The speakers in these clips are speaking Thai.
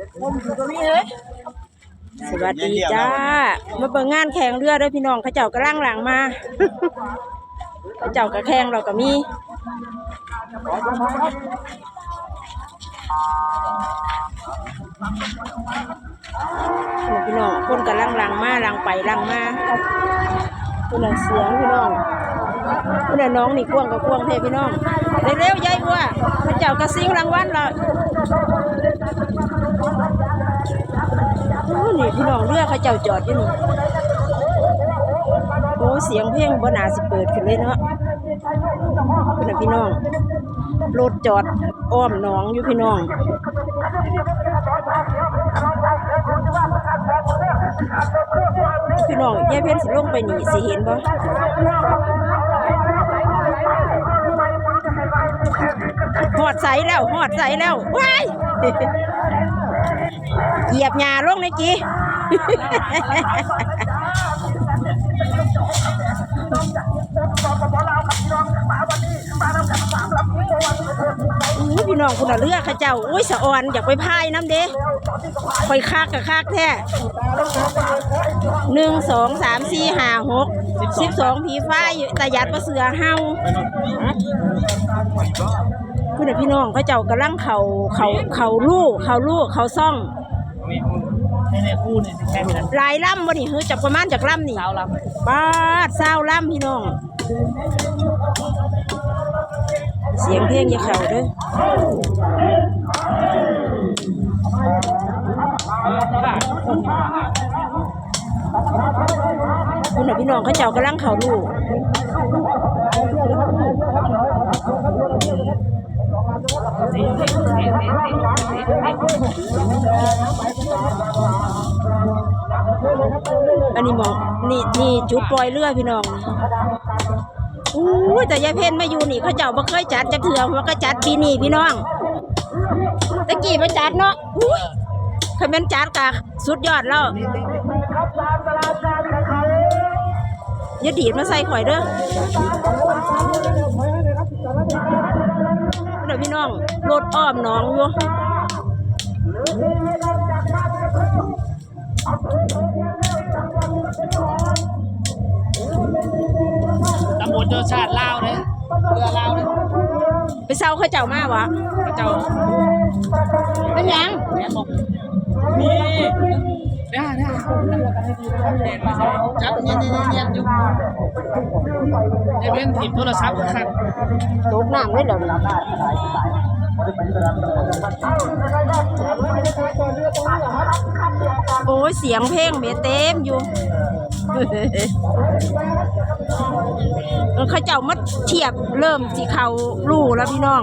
สวัสดีจ้า มาเบิ่งงานแข่งเรือเด้วยพี่น้องเขาเจ้ากระล่างหลังมาเขาเจ้ากระแข่งเราก็มีนี่พี่น้องคนกระล่างหลังมาหลังไปหลังมาคนละเสียงพี่น้องคนละน้องนี่กวางกับกวางเทพี่น้องเร็วๆยายบัวเขาเจ้ากระซิงรางวัลเราโอ้ นี่พี่น้องเรือเขาเจ้าจอดอยู่นี่โอ้เสียงเพลงบ่นาสิเปิดขึ้นเลยเนาะพี่น้องพี่น้องรถจอดอ้อมหนองอยู่พี่น้องพี่น้องยายเพ็ญสิลงไปนี่สิเห็นบ่หอดใสแล้วหอดใสแล้วว้าย เหยียบหญ้าลงในกี้อู้พี่น้องคุณเลือกข้าเจ้า อุ้ยสะออนอยากไปพายน้ำเด้คอยคักกับคักแท้หนึ่งสองสามสี่ห้าหกสิบสองผีฟ้าตะยัดประเสือเฮา คุณน่ะพี่น้องเขาเจ้ากำลังเขาเขาเขาลู่เขาลู่เขาซ่องในในคู่นี่สิแค่นี้นะหลายล่ำบ่นี่เฮ้ยจักประมาณจากล่ำนี่สาวลปาดเศร้าล่ำพี่น้อง เสียงเพลงอย่าเข่าเด้อคุณน่ะพี่น้องเขาเจ้ากำลังเขาลูก อันนี้หมอกนี่นี่จุดปล่อยเรือพี่น้องอู้แต่ยายเพนมาอยู่นี่เขาเจ้าบ่เคยจัดจะเถื่อมันก็จัดปีนี้พี่น้องตะกี้มาจัดเนาะอุ้ยเคยเป็นจัดกะสุดยอดแล้วอย่าดีดมาใส่ข่อยเด้อ เดี๋ยวพี่น้องรถอ้อมหน้องอยู่ำตำบลเจ้าชาติลาวเลยเรือลาวเลยไปเซาเขาเจ้ามาวะพระเจ้าเป็นหยังแม่บอกนี่ ได้ได้เด่นมาสิจับเนียนเนียนเนียนอยู่ได้เป็นถีบโทรศัพท์ครับตกน้ำเลยเหรอโอ้ยเสียงเพลงเมเต็มอยู่เขาเจ้ามาเทียบเริ่มสิเขาลู่แล้วพี่น้อง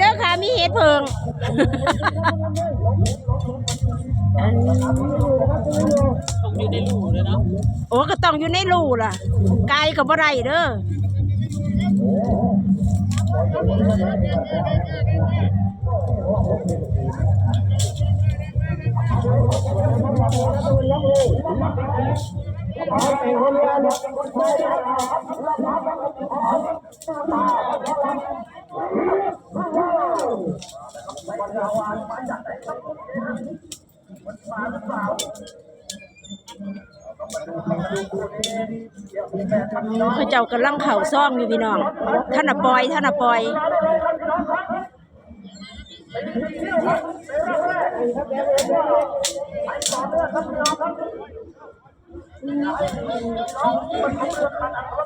ด้อค่ะ มีเห็ดเพิงตกอยู่ในรูเลยเนาะโอ้ก็ต้องอยู่ในรูล่ะไกลกับบ่ได้เด้อเขาเจ้ากำลังเข่าซ่องอยู่พี่น้องท่านน่ะปอยท่านน่ะปอยเ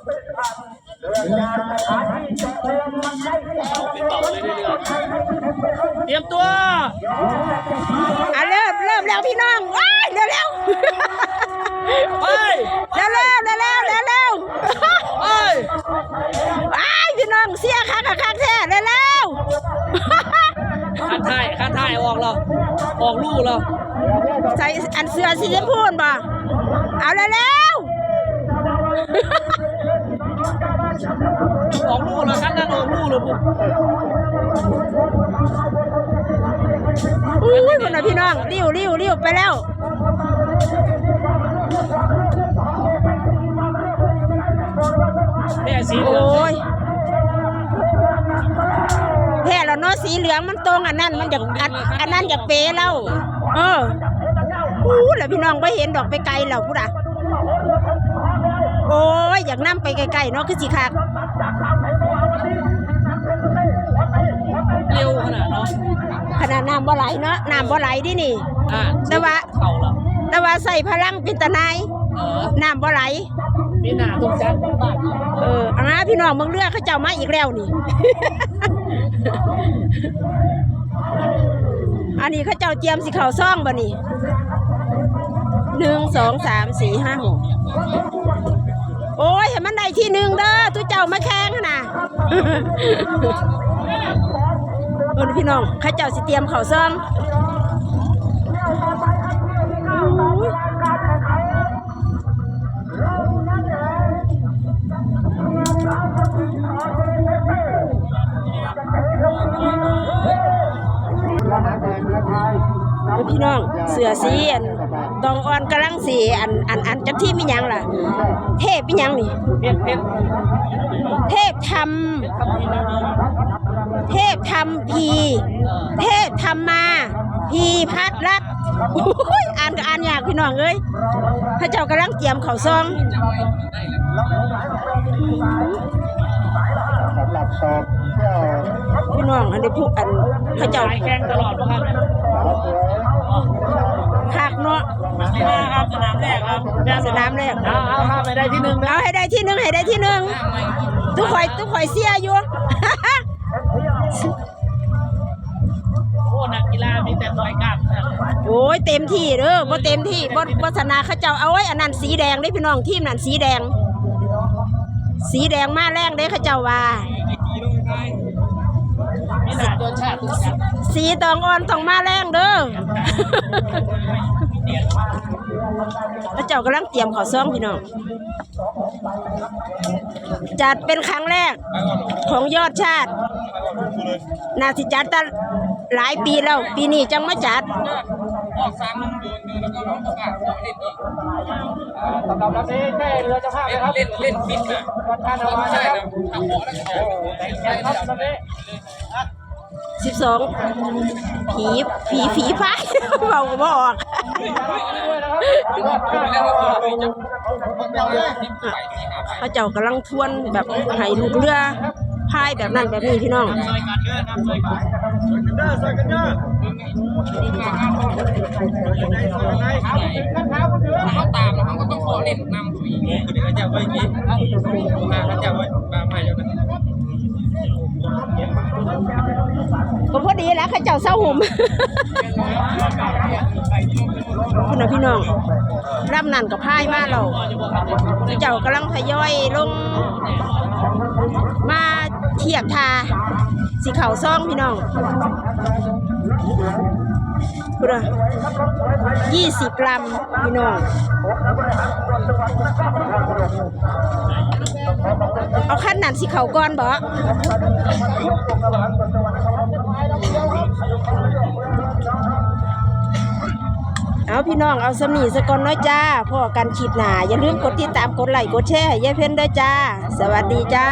ป็ นต่อเลยเรื่อยๆเตรียมตัวอะเริ่มเริ่มแล้วพี่น้องว้ายเร็วเร็วไปเร็วเร็วเร็วเร็วเร็วเร็วไปว้ายพี่น้องเสียคักกับคักแท้เร็วเร็วข้างท้ายออกแล้วออกลู่แล้วใส่อันเสื้อสีชมพูนบ่เอาเร็ว ออกลู่แล้วคันนั้นออกลู่แล้วปุ๊บๆอุ้ยคนน่ะพี่น้องริ้วริ้วริ้วไปแล้วแม่สีเหโอลือง้ยแพ้แล้วเนาะสีเหลืองมันตรงอันนั้นมันอยากอันอันนั้นอยากเปเราเอออู้แล้วพี่น้องไปเห็นดอกไปไกลแล้วพูดอะ โอ้ยอยากนั่ไปไกลๆเนาะคือสิคักเร็วขนาดเนาะขนาดน้ำบ่ไหลเนาะน้ำบ่ไหลดินี่อ่าแต่ว่าเข่าแล้วแต่ว่าใส่พลังเป็นตะนายเออน้ำบ่ไหลมีหน้าตรงจักบ้านเออเอามาพี่น้องเมืองเรือเขาเจ้ามาอีกแล้วนี่ อันนี้เขาเจ้าเตรียมสิเข่าซ่องบ่นี่หนึ่งสองสามสี่ห้าหก โอ้ยให้มันได้ที่หนึ่งเด้อทุกเจ้ามาแข่งนะเออพี่น้องเขาเจ้าสิเตรียมเข่าซ่องพี่น้องเสือสีอันตองอ่อนกำลังสีอัน อันอันจักที่มีหยังล่ะ เทพมีหยังนี่ เพชรเพชรเทพทำเทพทำพี เทพทำมา พีพัดรัดโอ้ยอ่านก็อ่านยากพี่น้องเอ้ยพระเจ้ากำลังเตรียมเขาวซอง สำหรับสอบเที่ยวพี่น้องอันนี้ผู้อันพระเจ้าสายแข่งตลอดครับ สาวสวยคักเนาะ มาครับสนามแรกครับสนามแรกเอาเอาถ้าไปได้ที่หนึ่งนะเอาให้ได้ที่หนึ่งให้ได้ที่หนึ่งทุกข่อยทุกข่อยเสียอยู่โอ้นักกีฬามีแต่ต่อยกล้ามนะโอ้ยเต็มที่เด้อบ่เต็มที่บ่บ่ชนะเขาเจ้าเอาไว้อันนั้นสีแดงเด้พี่น้องทีมนั้นสีแดง สีแดงมาแรงเด้เขาเจ้าว่ามีทองสีตองอ่อนต้องมาแรงเด้อ เขาเจ้ากำลังเตรียมข้าวซองพี่น้อง จัดเป็นครั้งแรกของยอดชาติ นาสิจัดตั้งหลายปีแล้ว ปีนี้จังมาจัดออกสามเดือนเดือนแล้วก็ร้องประกาศเล่นอีกสำหรับลำนี้แค่เรือเจ้าภาพนะครับเล่นเล่นฟิตนะวันท่านเอานะครับทำของแล้วก็ครับลำนี้ สิบสองผีผีผีพายเบาก็บออกพระเจ้ากำลังทวนแบบให้ลูกเรือพายแบบนั้นแบบนี้พี่น้องเขาตามแล้วเขาก็ต้องขอเล่นนำอีกคือเขาจะไว้กี้เก็พอดีแล้วเข้าเจ้าเศร้าหุ่มพี่น้องพี่น้องร่ำนั่นกับพ่ายมาเราเจ้ากำลังทยอยลง มาเทียบทาสีขาวซ่องพี่น้องพูดยี่สิบลำพี่น้องเอาขั้นนั้นสีขาวก่อนบ่ เอาพี่น้องเอาสมีสกอนน้อยจ้าพ่อกันขีดหนาอย่าลืมกดติดตามกดไลค์กดแชร์ให้ยายเพ็ญด้วยจ้า สวัสดีจ้า